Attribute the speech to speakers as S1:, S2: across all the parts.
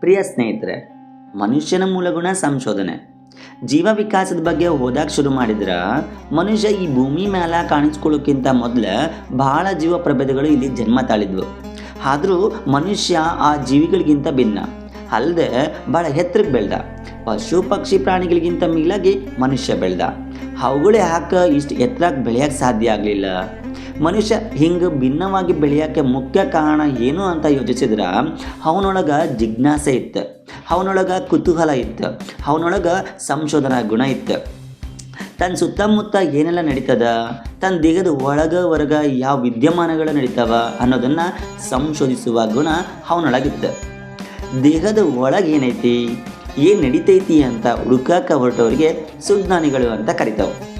S1: ಪ್ರಿಯ ಸ್ನೇಹಿತರೆ, ಮನುಷ್ಯನ ಮೂಲಗುಣ ಸಂಶೋಧನೆ. ಜೀವ ವಿಕಾಸದ ಬಗ್ಗೆ ಹೋದಾಗ ಶುರು ಮಾಡಿದ್ರ, ಮನುಷ್ಯ ಈ ಭೂಮಿ ಮೇಲೆ ಕಾಣಿಸ್ಕೊಳ್ಳೋಕ್ಕಿಂತ ಮೊದಲು ಬಹಳ ಜೀವ ಪ್ರಭೇದಗಳು ಇಲ್ಲಿ ಜನ್ಮ ತಾಳಿದ್ವು. ಆದರೂ ಮನುಷ್ಯ ಆ ಜೀವಿಗಳಿಗಿಂತ ಭಿನ್ನ. ಅಲ್ಲದೆ ಭಾಳ ಎತ್ತರಕ್ಕೆ ಬೆಳೆದ. ಪಶು, ಪಕ್ಷಿ, ಪ್ರಾಣಿಗಳಿಗಿಂತ ಮಿಗಿಲಾಗಿ ಮನುಷ್ಯ ಬೆಳೆದ. ಅವುಗಳೇ ಹಾಕ ಇಷ್ಟು ಎತ್ತರಕ್ಕೆ ಬೆಳೆಯೋಕ್ಕೆ ಸಾಧ್ಯ ಆಗಲಿಲ್ಲ. ಮನುಷ್ಯ ಹಿಂಗೆ ಭಿನ್ನವಾಗಿ ಬೆಳೆಯೋಕ್ಕೆ ಮುಖ್ಯ ಕಾರಣ ಏನು ಅಂತ ಯೋಚಿಸಿದ್ರೆ, ಅವನೊಳಗೆ ಜಿಜ್ಞಾಸೆ ಇತ್ತು, ಅವನೊಳಗೆ ಕುತೂಹಲ ಇತ್ತು, ಅವನೊಳಗೆ ಸಂಶೋಧನಾ ಗುಣ ಇತ್ತು. ತನ್ನ ಸುತ್ತಮುತ್ತ ಏನೆಲ್ಲ ನಡೀತದ ತನ್ನ ದೇಹದ ಒಳಗ ಹೊರಗ ಯಾವ ವಿದ್ಯಮಾನಗಳು ನಡೀತಾವ ಅನ್ನೋದನ್ನು ಸಂಶೋಧಿಸುವ ಗುಣ ಅವನೊಳಗಿತ್ತು. ದೇಹದ ಒಳಗೆ ಏನೈತಿ, ಏನು ನಡೀತೈತಿ ಅಂತ ಹುಡುಕಾಕ ಹೊರಟವ್ರಿಗೆ ಸುಜ್ಞಾನಿಗಳು ಅಂತ ಕರಿತಾವೆ.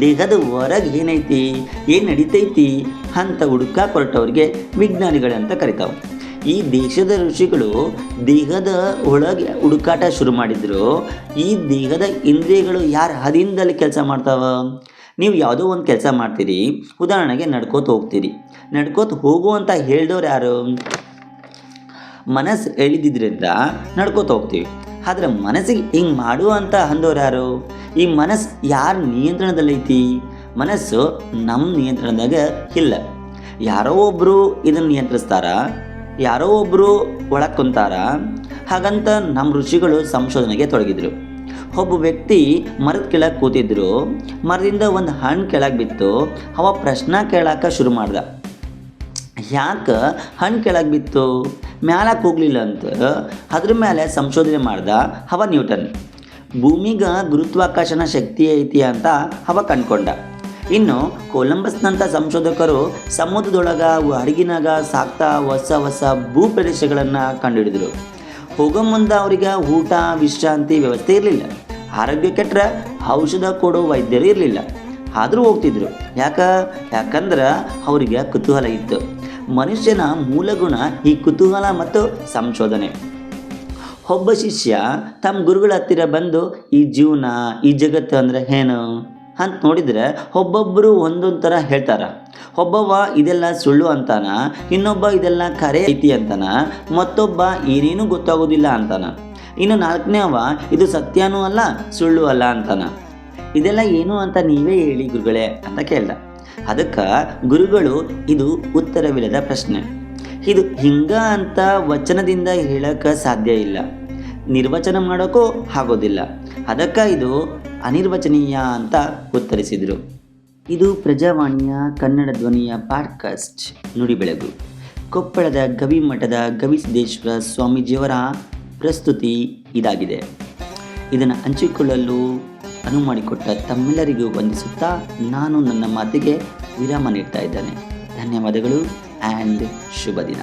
S1: ದೇಹದ ಹೊರಗೆ ಏನೈತಿ? ಏನು ನಡೀತೈತಿ? ಅಂತ ಹುಡುಕ ಕೊರಟವ್ರಿಗೆ ವಿಜ್ಞಾನಿಗಳು ಅಂತ ಕರಿತಾವೆ. ಈ ದೇಶದ ಋಷಿಗಳು ದೇಹದ ಒಳಗೆ ಹುಡುಕಾಟ ಶುರು ಮಾಡಿದ್ರು. ಈ ದೇಹದ ಇಂದ್ರಿಯಗಳು ಯಾರ ಹದಿಂದಲ್ಲಿ ಕೆಲಸ ಮಾಡ್ತಾವ? ನೀವು ಯಾವುದೋ ಒಂದು ಕೆಲಸ ಮಾಡ್ತೀರಿ, ಉದಾಹರಣೆಗೆ ನಡ್ಕೋತ ಹೋಗ್ತೀರಿ. ನಡ್ಕೋತ ಹೋಗು ಅಂತ ಹೇಳ್ದವ್ರು ಯಾರು? ಮನಸ್ಸು ಎಳಿದಿದ್ರಿಂದ ನಡ್ಕೋತ ಹೋಗ್ತೀವಿ. ಆದ್ರೆ ಮನಸ್ಸಿಗೆ ಹಿಂಗೆ ಮಾಡು ಅಂತ ಅಂದವ್ರು ಯಾರು? ಈ ಮನಸ್ಸು ಯಾರ ನಿಯಂತ್ರಣದಲ್ಲೈತಿ? ಮನಸ್ಸು ನಮ್ಮ ನಿಯಂತ್ರಣದಾಗ ಇಲ್ಲ. ಯಾರೋ ಒಬ್ಬರು ಇದನ್ನು ನಿಯಂತ್ರಿಸ್ತಾರ, ಯಾರೋ ಒಬ್ಬರು ಒಳಗೆ ಕುಂತಾರ, ಹಾಗಂತ ನಮ್ಮ ಋಷಿಗಳು ಸಂಶೋಧನೆಗೆ ತೊಡಗಿದ್ರು. ಒಬ್ಬ ವ್ಯಕ್ತಿ ಮರದ ಕೆಳಗೆ ಕೂತಿದ್ರು, ಮರದಿಂದ ಒಂದು ಹಣ್ಣು ಕೆಳಗೆ ಬಿತ್ತು, ಅವ ಪ್ರಶ್ನೆ ಕೇಳಾಕ ಶುರು ಮಾಡ್ದ. ಯಾಕೆ ಹಣ್ಣು ಕೆಳಗೆ ಬಿತ್ತು? ಮ್ಯಾಲಕ್ಕೆ ಹೋಗಲಿಲ್ಲ ಅಂತ ಅದ್ರ ಮೇಲೆ ಸಂಶೋಧನೆ ಮಾಡ್ದ ಹವ ನ್ಯೂಟನ್. ಭೂಮಿಗೆ ಗುರುತ್ವಾಕರ್ಷಣ ಶಕ್ತಿ ಐತಿ ಅಂತ ಅವ ಕಂಡ್ಕೊಂಡ. ಇನ್ನು ಕೊಲಂಬಸ್ನಂಥ ಸಂಶೋಧಕರು ಸಮುದ್ರದೊಳಗ ಹಡಗಿನಾಗ ಸಾಕ್ತಾ ಹೊಸ ಹೊಸ ಭೂ ಪ್ರದೇಶಗಳನ್ನು ಕಂಡುಹಿಡಿದ್ರು. ಹೋಗೋ ಮುಂದೆ ಅವರಿಗೆ ಊಟ, ವಿಶ್ರಾಂತಿ ವ್ಯವಸ್ಥೆ ಇರಲಿಲ್ಲ. ಆರೋಗ್ಯ ಕೆಟ್ಟರೆ ಔಷಧ ಕೊಡೋ ವೈದ್ಯರು ಇರಲಿಲ್ಲ. ಆದರೂ ಹೋಗ್ತಿದ್ರು. ಯಾಕ? ಯಾಕಂದ್ರೆ ಅವರಿಗೆ ಕುತೂಹಲ ಇತ್ತು. ಮನುಷ್ಯನ ಮೂಲಗುಣ ಈ ಕುತೂಹಲ ಮತ್ತು ಸಂಶೋಧನೆ. ಒಬ್ಬ ಶಿಷ್ಯ ತಮ್ಮ ಗುರುಗಳ ಹತ್ತಿರ ಬಂದು, ಈ ಜೀವನ, ಈ ಜಗತ್ತು ಅಂದರೆ ಏನು? ಅಂತ ನೋಡಿದರೆ ಒಬ್ಬೊಬ್ಬರು ಒಂದೊಂದು ಥರ ಹೇಳ್ತಾರ. ಒಬ್ಬವ ಇದೆಲ್ಲ ಸುಳ್ಳು ಅಂತಾನ, ಇನ್ನೊಬ್ಬ ಇದೆಲ್ಲ ಕರೆ ಐತಿ ಅಂತಾನ, ಮತ್ತೊಬ್ಬ ಏನೇನು ಗೊತ್ತಾಗೋದಿಲ್ಲ ಅಂತಾನ. ಇನ್ನು ನಾಲ್ಕನೇವ ಇದು ಸತ್ಯನೂ ಅಲ್ಲ, ಸುಳ್ಳು ಅಲ್ಲ ಅಂತಾನ. ಇದೆಲ್ಲ ಏನು ಅಂತ ನೀವೇ ಹೇಳಿ ಗುರುಗಳೇ ಅಂತ ಕೇಳ್ದ. ಅದಕ್ಕೆ ಗುರುಗಳು ಇದು ಉತ್ತರವಿಲ್ಲದ ಪ್ರಶ್ನೆ. ಇದು ಹಿಂಗ ಅಂತ ವಚನದಿಂದ ಹೇಳಕ್ಕೆ ಸಾಧ್ಯ ಇಲ್ಲ. ನಿರ್ವಚನ ಮಾಡೋಕ್ಕೂ ಆಗೋದಿಲ್ಲ. ಅದಕ್ಕೆ ಇದು ಅನಿರ್ವಚನೀಯ ಅಂತ ಉತ್ತರಿಸಿದರು. ಇದು ಪ್ರಜಾವಾಣಿಯ ಕನ್ನಡ ಧ್ವನಿಯ ಪಾಡ್ಕಾಸ್ಟ್. ನುಡಿ ಬೆಳಗು. ಕೊಪ್ಪಳದ ಗವಿಮಠದ ಗವಿಸಿದ್ದೇಶ್ವರ ಸ್ವಾಮೀಜಿಯವರ ಪ್ರಸ್ತುತಿ ಇದಾಗಿದೆ. ಇದನ್ನು ಹಂಚಿಕೊಳ್ಳಲು ಅನುವು ಮಾಡಿಕೊಟ್ಟ ತಮ್ಮೆಲ್ಲರಿಗೂ ವಂದಿಸುತ್ತಾ ನಾನು ನನ್ನ ಮಾತಿಗೆ ವಿರಾಮ ನೀಡ್ತಾ ಇದ್ದೇನೆ. ಧನ್ಯವಾದಗಳು ಆ್ಯಂಡ್ ಶುಭ ದಿನ